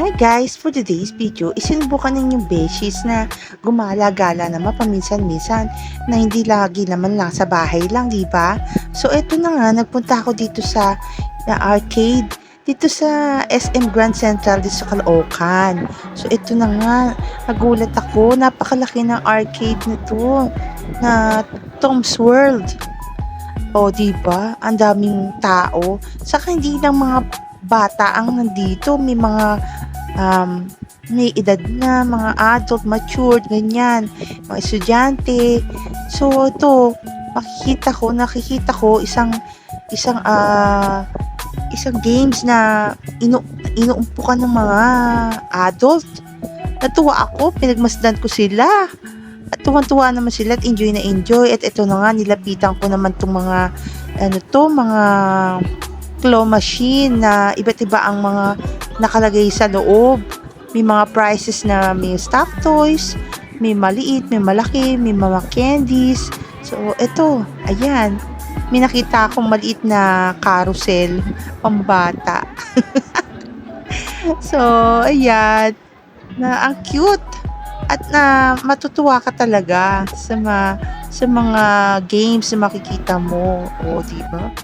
Hi guys! For today's video, isinubukan ninyong beshies na gumala-gala naman paminsan-minsan na hindi lagi naman lang sa bahay lang, di ba? So eto na nga, nagpunta ako dito sa na arcade dito sa SM Grand Central dito sa Caloocan. So ito na nga, nagulat ako, napakalaki ng arcade na to na Tom's World. O, di ba? Ang daming tao. Saka hindi lang mga bata ang nandito, may mga um, may edad na, mga adult, matured, ganyan, mga estudyante. So, ito, makikita ko, nakikita ko isang, isang, ah, isang games na inu inuumpukan ng mga adult. Natuwa ako, pinagmasdan ko sila. At tuwan-tuwa naman sila at enjoy na enjoy. At ito na nga, nilapitan ko naman itong mga, ano to, mga claw machine na iba't iba ang mga nakalagay sa loob. May mga prizes na may stuffed toys, may maliit, may malaki, may mga candies. So, ito, ayan. May nakita akong maliit na carousel pambata. so, ayan. Na ang cute at na matutuwa ka talaga sa ma, sa mga games na makikita mo. O, di ba?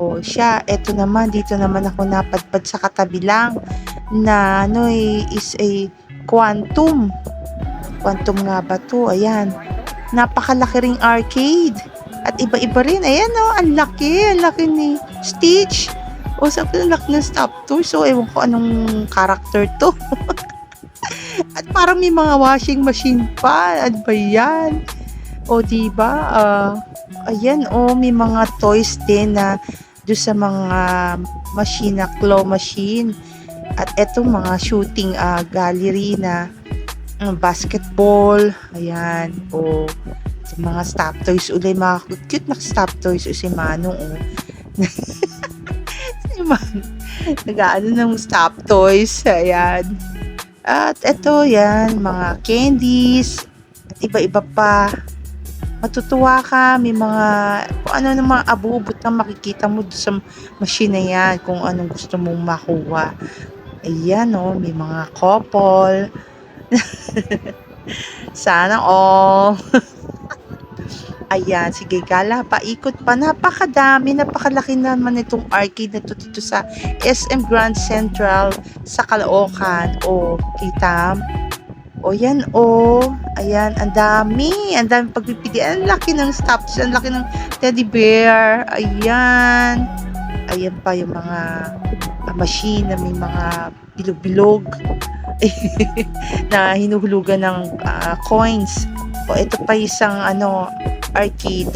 O siya, eto naman, dito naman ako napadpad sa katabi lang na ano eh, is a quantum. Quantum nga ba to? Ayan. Napakalaki ring arcade. At iba-iba rin. Ayan o, ang laki. Ang laki ni Stitch. O, sa ang ng stop toy. So, ewan ko anong character to. At parang may mga washing machine pa. Ano ba yan? O, diba? Uh, ayan, o, may mga toys din na do sa mga machine na claw machine. At etong mga shooting uh, gallery na uh, basketball. Ayan. O, sa mga stop toys uli. Mga cute na stop toys. O, si Manong, o. si Manong. Nag-ano ng stop toys. Ayan. At eto, yan. Mga candies. At iba-iba pa matutuwa ka, may mga, kung ano ng mga abubot na makikita mo sa machine na yan, kung anong gusto mong makuha. Ayan, oh, may mga couple. Sana all. Ayan, sige, gala, paikot pa. Napakadami, napakalaki naman itong arcade na to dito sa SM Grand Central sa Caloocan. O, kita? O, yan, o. Ayan, ang dami. Ang dami pagpipili. Ang laki ng stops. Ang laki ng teddy bear. Ayan. Ayan pa yung mga uh, machine na may mga bilog-bilog na hinuhulugan ng uh, coins. O, ito pa isang ano, arcade.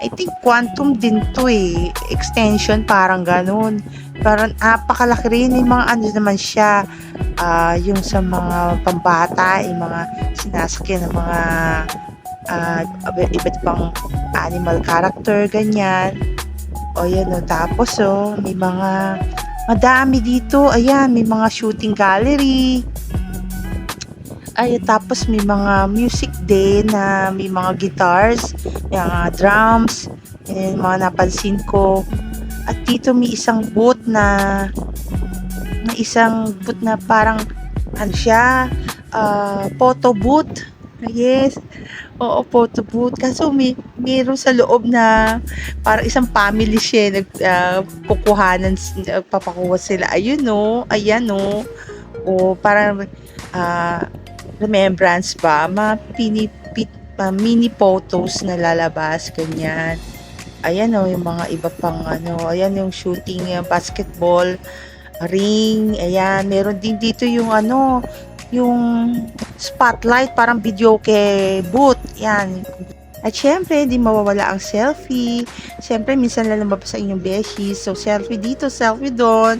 I think quantum din to eh. Extension, parang ganun. Parang napakalaki rin. May mga ano naman siya. Uh, yung sa mga pambata, yung mga sinasakyan ng mga uh, iba't pang animal character, ganyan. O yan o. Tapos o, may mga madami dito. Ayan, may mga shooting gallery. Ay, tapos may mga music din na may mga guitars, may mga drums, and mga napansin ko. At dito may isang booth na na isang booth na parang ano siya, uh, photo booth. Yes. Oo, photo booth. Kaso may meron sa loob na parang isang family siya nag uh, kukuhanan uh, papakuha sila. Ayun no, ayan no. O parang uh, remembrance ba, mga pinipit, uh, mini photos na lalabas, ganyan. Ayan o, oh, yung mga iba pang ano, ayan yung shooting uh, basketball, ring, ayan, meron din dito yung ano, yung spotlight, parang video kay boot, yan. At syempre, hindi mawawala ang selfie. Syempre, minsan lang sa inyong beshi. So, selfie dito, selfie doon.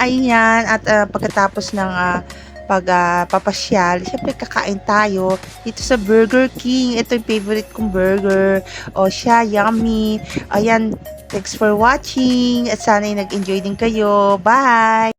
Ayan. At uh, pagkatapos ng uh, pag uh, papasyal, syempre kakain tayo dito sa Burger King. Ito yung favorite kong burger. O siya, yummy. Ayan, thanks for watching. At sana nag-enjoy din kayo. Bye!